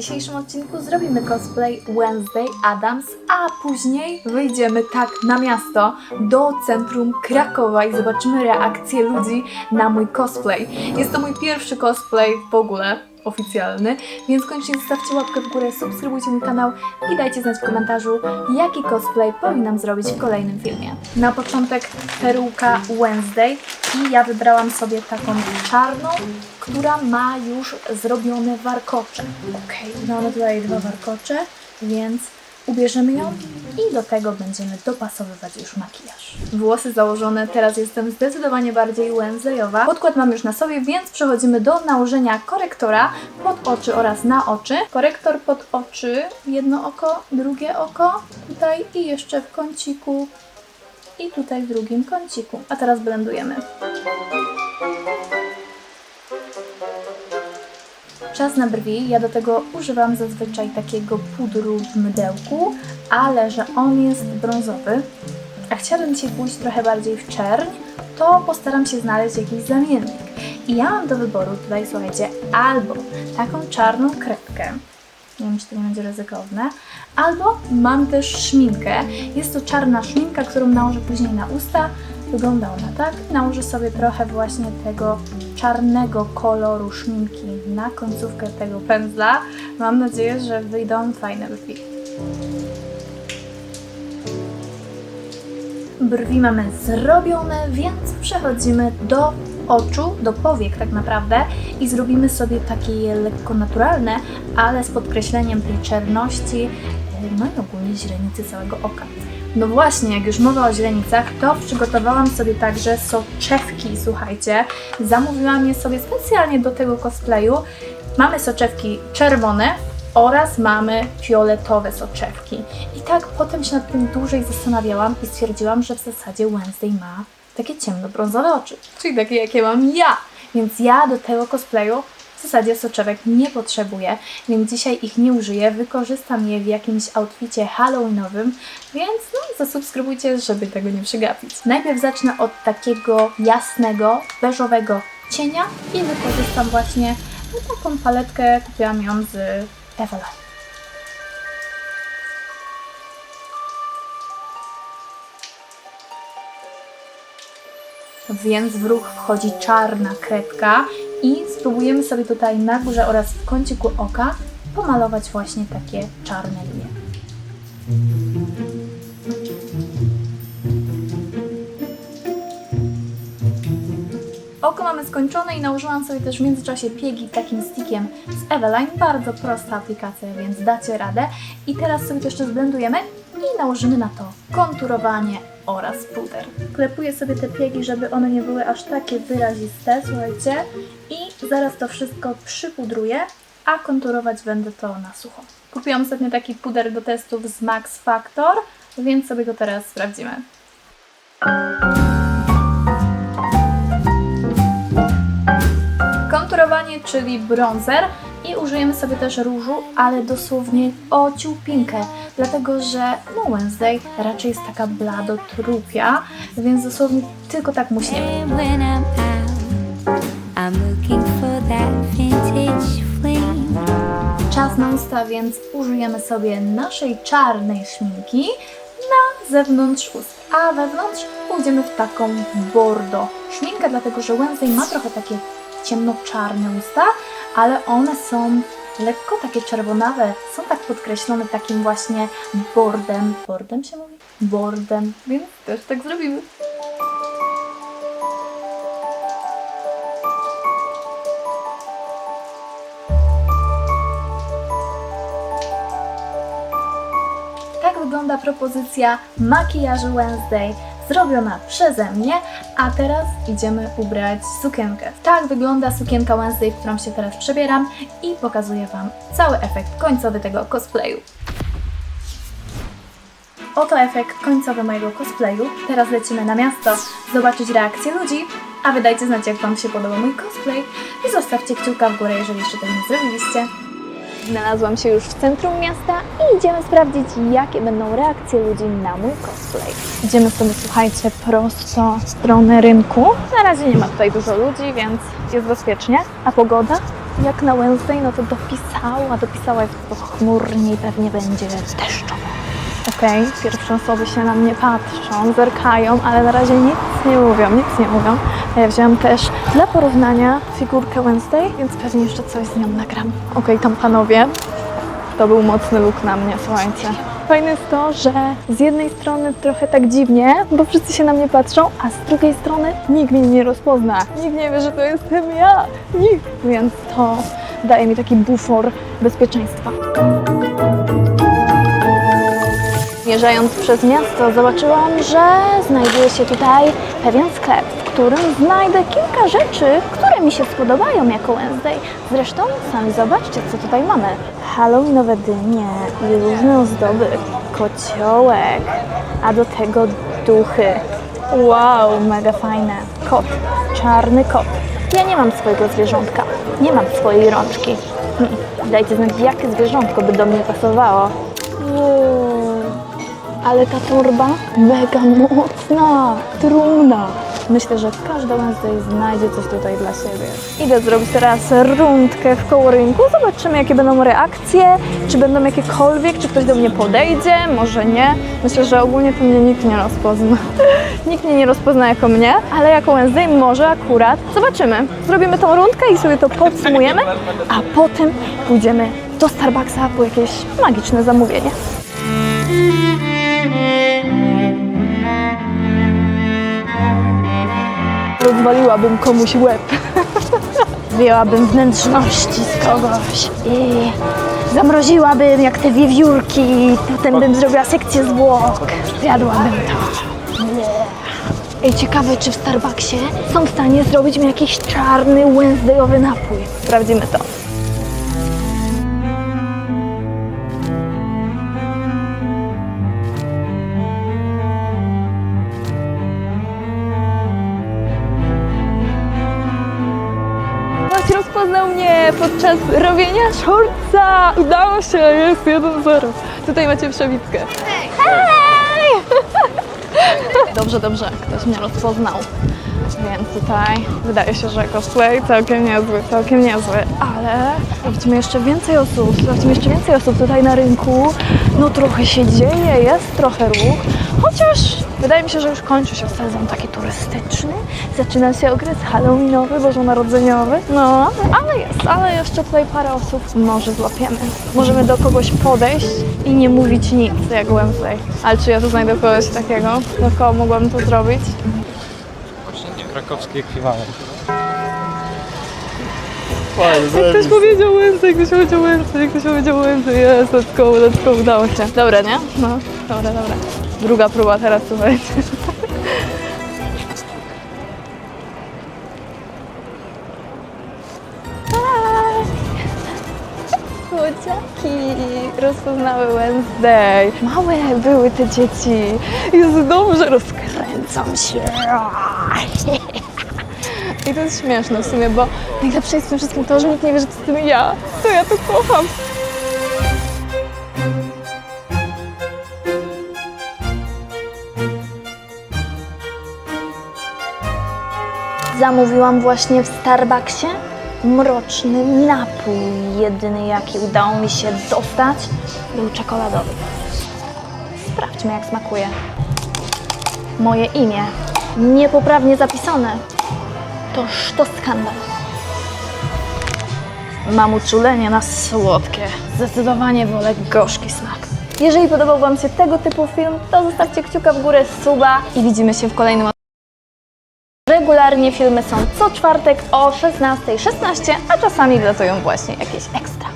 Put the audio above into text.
dzisiejszym odcinku zrobimy cosplay Wednesday Adams, a później wyjdziemy tak na miasto do centrum Krakowa i zobaczymy reakcję ludzi na mój cosplay. Jest to mój pierwszy cosplay w ogóle oficjalny, więc koniecznie zostawcie łapkę w górę, subskrybujcie mój kanał i dajcie znać w komentarzu, jaki cosplay powinnam zrobić w kolejnym filmie. Na początek peruka Wednesday i ja wybrałam sobie taką czarną, która ma już zrobione warkocze. Okej, mamy tutaj dwa warkocze, więc ubierzemy ją i do tego będziemy dopasowywać już makijaż. Włosy założone, teraz jestem zdecydowanie bardziej Wednesdayowa. Podkład mam już na sobie, więc przechodzimy do nałożenia korektora pod oczy oraz na oczy. Korektor pod oczy, jedno oko, drugie oko, tutaj i jeszcze w kąciku i tutaj w drugim kąciku. A teraz blendujemy. Czas na brwi. Ja do tego używam zazwyczaj takiego pudru w mydełku, ale że on jest brązowy, a chciałabym dzisiaj pójść trochę bardziej w czerń, to postaram się znaleźć jakiś zamiennik. I ja mam do wyboru tutaj, słuchajcie, albo taką czarną kredkę, nie wiem, czy to nie będzie ryzykowne. Albo mam też szminkę. Jest to czarna szminka, którą nałożę później na usta. Wygląda ona tak. Nałożę sobie trochę właśnie tego czarnego koloru szminki na końcówkę tego pędzla. Mam nadzieję, że wyjdą fajne brwi. Brwi mamy zrobione, więc przechodzimy do oczu, do powiek tak naprawdę i zrobimy sobie takie lekko naturalne, ale z podkreśleniem tej czerności, no i ogólnie źrenicy całego oka. No właśnie, jak już mowa o źrenicach, to przygotowałam sobie także soczewki, słuchajcie. Zamówiłam je sobie specjalnie do tego cosplayu. Mamy soczewki czerwone oraz mamy fioletowe soczewki. I tak potem się nad tym dłużej zastanawiałam i stwierdziłam, że w zasadzie Wednesday ma takie ciemnobrązowe oczy, czyli takie jakie mam ja. Więc ja do tego cosplayu w zasadzie soczewek nie potrzebuję, więc dzisiaj ich nie użyję. Wykorzystam je w jakimś outficie halloweenowym, więc no, zasubskrybujcie, żeby tego nie przegapić. Najpierw zacznę od takiego jasnego, beżowego cienia i wykorzystam właśnie taką paletkę, kupiłam ją z Eveline. Więc w ruch wchodzi czarna kredka i spróbujemy sobie tutaj na górze oraz w kąciku oka pomalować właśnie takie czarne linie. Oko mamy skończone i nałożyłam sobie też w międzyczasie piegi takim stickiem z Eveline. Bardzo prosta aplikacja, więc dacie radę. I teraz sobie to jeszcze zblendujemy i nałożymy na to konturowanie oraz puder. Klepuję sobie te piegi, żeby one nie były aż takie wyraziste, słuchajcie. I zaraz to wszystko przypudruję, a konturować będę to na sucho. Kupiłam ostatnio taki puder do testów z Max Factor, więc sobie go teraz sprawdzimy. Konturowanie, czyli bronzer i użyjemy sobie też różu, ale dosłownie o ciupinkę, dlatego że no Wednesday raczej jest taka blado trupia, więc dosłownie tylko tak flame. Czas na usta, więc użyjemy sobie naszej czarnej szminki na zewnątrz ust, a wewnątrz pójdziemy w taką bordo szminkę, dlatego że Wednesday ma trochę takie ciemnoczarne usta, ale one są lekko takie czerwonawe, są tak podkreślone takim właśnie bordem. Bordem się mówi? Bordem, więc też tak zrobimy. Tak wygląda propozycja makijażu Wednesday zrobiona przeze mnie, a teraz idziemy ubrać sukienkę. Tak wygląda sukienka Wednesday, w którą się teraz przebieram i pokazuję Wam cały efekt końcowy tego cosplayu. Oto efekt końcowy mojego cosplayu. Teraz lecimy na miasto zobaczyć reakcję ludzi, a wy dajcie znać, jak Wam się podoba mój cosplay i zostawcie kciuka w górę, jeżeli jeszcze tego nie zrobiliście. Znalazłam się już w centrum miasta i idziemy sprawdzić, jakie będą reakcje ludzi na mój cosplay. Idziemy sobie, słuchajcie, prosto w stronę rynku. Na razie nie ma tutaj dużo ludzi, więc jest bezpiecznie. A pogoda? jak na Wednesday, no to dopisała, dopisała jest pochmurnie i pewnie będzie deszczowo. Okej, pierwsze osoby się na mnie patrzą, zerkają, ale na razie nic nie mówią, nic nie mówią. A ja wzięłam też dla porównania figurkę Wednesday, więc pewnie jeszcze coś z nią nagram. Okej, tam panowie, to był mocny look na mnie, słuchajcie. Fajne jest to, że z jednej strony trochę tak dziwnie, bo wszyscy się na mnie patrzą, a z drugiej strony nikt mnie nie rozpozna. Nikt nie wie, że to jestem ja. Nikt. Więc to daje mi taki bufor bezpieczeństwa. Mierzając przez miasto, zobaczyłam, że znajduje się tutaj pewien sklep, w którym znajdę kilka rzeczy, które mi się spodobają jako Wednesday. Zresztą sami zobaczcie, co tutaj mamy. Halloweenowe dynie i różne ozdoby, kociołek, a do tego duchy. Wow, mega fajne. Kot, czarny kot. Ja nie mam swojego zwierzątka, nie mam swojej rączki. Hm, Dajcie znać, jakie zwierzątko by do mnie pasowało. Ale ta torba mega mocna, trumna. Myślę, że każda Wednesday znajdzie coś tutaj dla siebie. Idę zrobić teraz rundkę w koło rynku. Zobaczymy, jakie będą reakcje, czy będą jakiekolwiek, czy ktoś do mnie podejdzie, może nie. Myślę, że ogólnie to mnie nikt nie rozpozna. nikt mnie nie rozpozna jako mnie, ale jako Wednesday może akurat. Zobaczymy. Zrobimy tą rundkę i sobie to podsumujemy, a potem pójdziemy do Starbucksa po jakieś magiczne zamówienie. Rozwaliłabym komuś łeb. Wyjęłabym wnętrzności z kogoś i zamroziłabym jak te wiewiórki i potem bym zrobiła sekcję zwłok. Zjadłabym to. Nie. Ej, ciekawe, czy w Starbucksie są w stanie zrobić mi jakiś czarny Wednesdayowy napój. Sprawdzimy to. Rozpoznał mnie podczas robienia shortsa. Udało się, jest 1-0. Tutaj macie przebitkę. Hej! Dobrze, dobrze, ktoś mnie rozpoznał. Więc tutaj wydaje się, że cosplay całkiem niezły, całkiem niezły, ale sprawdźmy jeszcze więcej osób, sprawdźmy jeszcze więcej osób tutaj na rynku. No trochę się dzieje, jest trochę ruch, chociaż wydaje mi się, że już kończy się sezon taki turystyczny. Zaczyna się okres halloweenowy, bożonarodzeniowy, no, ale jest, ale jeszcze tutaj parę osób może złapiemy. Możemy do kogoś podejść i nie mówić nic, jak Wednesday. Ale czy ja tu znajdę kogoś takiego, do kogo mogłabym to zrobić? Krakowski ekwiwalent. Ktoś powiedział Wednesday, ktoś powiedział Wednesday, ktoś powiedział Wednesday, jest, let's go, let's go, udało się. Dobra, nie? No, dobra, dobra. Druga próba teraz, słuchajcie. Rozpoznały Wednesday. Małe były te dzieci. Jest dobrze, rozkręcam się. I to jest śmieszne w sumie, bo najlepsze jest w tym wszystkim to, że nikt nie wie, że to jestem ja. To ja to kocham. Zamówiłam właśnie w Starbucksie mroczny napój. Jedyny, jaki udało mi się dostać, był czekoladowy. Sprawdźmy, jak smakuje. Moje imię niepoprawnie zapisane. Toż to skandal. Mam uczulenie na słodkie. Zdecydowanie wolę gorzki smak. Jeżeli podobał Wam się tego typu film, to zostawcie kciuka w górę, suba i widzimy się w kolejnym. Regularnie filmy są co czwartek o 16.16, a czasami wlatują właśnie jakieś ekstra.